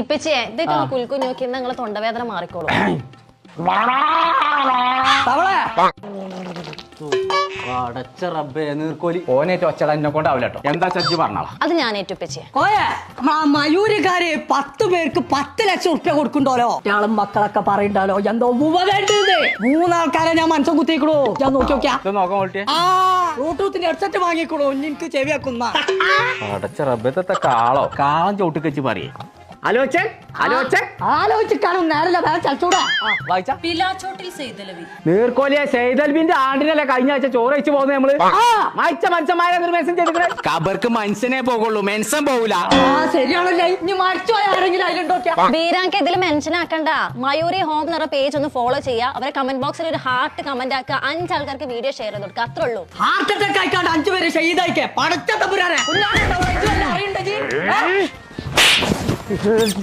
ഇപ്പച്ചേ ഇതൊക്കെ കുൽക്കുഞ്ഞു നോക്കി നിങ്ങളെ തൊണ്ടവേദന മാറിക്കോളൂ. അടച്ച റബ്ബേ നീർക്കോലി. ഓനേറ്റ് ഒച്ചട എന്നെ കൊണ്ടാവില്ല കേട്ടോ. എന്താ ചജ്ജി അത് ഞാൻ ഏറ്റുപ്പച്ചേ കോയെ ആ മയൂരുകാര് പത്ത് പേർക്ക് പത്ത് ലക്ഷം ഉറുപ്യ കൊടുക്കണ്ടോലോ ഞാളും മക്കളൊക്കെ പറയണ്ടല്ലോ എന്തോ ഉവ വേണ്ടത് മൂന്നാൾക്കാരെ ഞാൻ മനസ്സം കുത്തിക്കണു ഞാൻ നോക്കി നോക്കിയാ. ആ ബ്ലൂടൂത്തിന്റെ ഹെഡ്സെറ്റ് വാങ്ങിക്കണു എനിക്ക് ചെവി വെക്കുന്ന അടച്ച റബ്ബത്തെ കാളോ? കാളം ചോട്ട് വെച്ച് പറയേ. ആലോചൻ ആലോചൻ ആലോചിക്കാനും നേരല്ല വേറെ വായിച്ച? പിലാച്ചോട്ടിൽ സെയ്തലവി. നീർക്കോലിയെ സെയ്തൽബിന്റെ ആണ്ടിനല്ലേ കഴിഞ്ഞ ആഴ്ച ചോറ് വെച്ച് പോകുന്നത് നമ്മൾ? മായിച്ച മനുഷ്യന്മാരെ മെസ്സേജ് ചെയ്തിട്ട് കബർക്ക് മനുഷ്യനെ പോകുള്ളൂ മെൻസൻ പോകൂല ആ ശരിയാണല്ലേ. ഇനി മരിച്ചു പോയ ആരെങ്കിലും അതിലുണ്ടോക്കിയാ ബീരാങ്ക് ഇതിൽ മെൻഷൻ ആക്കണ്ട മയൂരി ഹോം എന്ന പേജ് ഒന്ന് ഫോളോ ചെയ്യുക. അവരെ കമന്റ് ബോക്സിൽ ഒരു ഹാർട്ട് കമന്റ് ആക്കുക. അഞ്ച് ആൾക്കാർക്ക് വീഡിയോ ഷെയർ ചെയ്ത് കൊടുക്കുക. അത്രേ ഉള്ളൂ. ഹാർട്ട് അറ്റാക്ക് ആയിക്കാണ്ട് അഞ്ചു പേര് ഷെയ്തായിക്കേ പടച്ച തമ്പുരാനെ. This is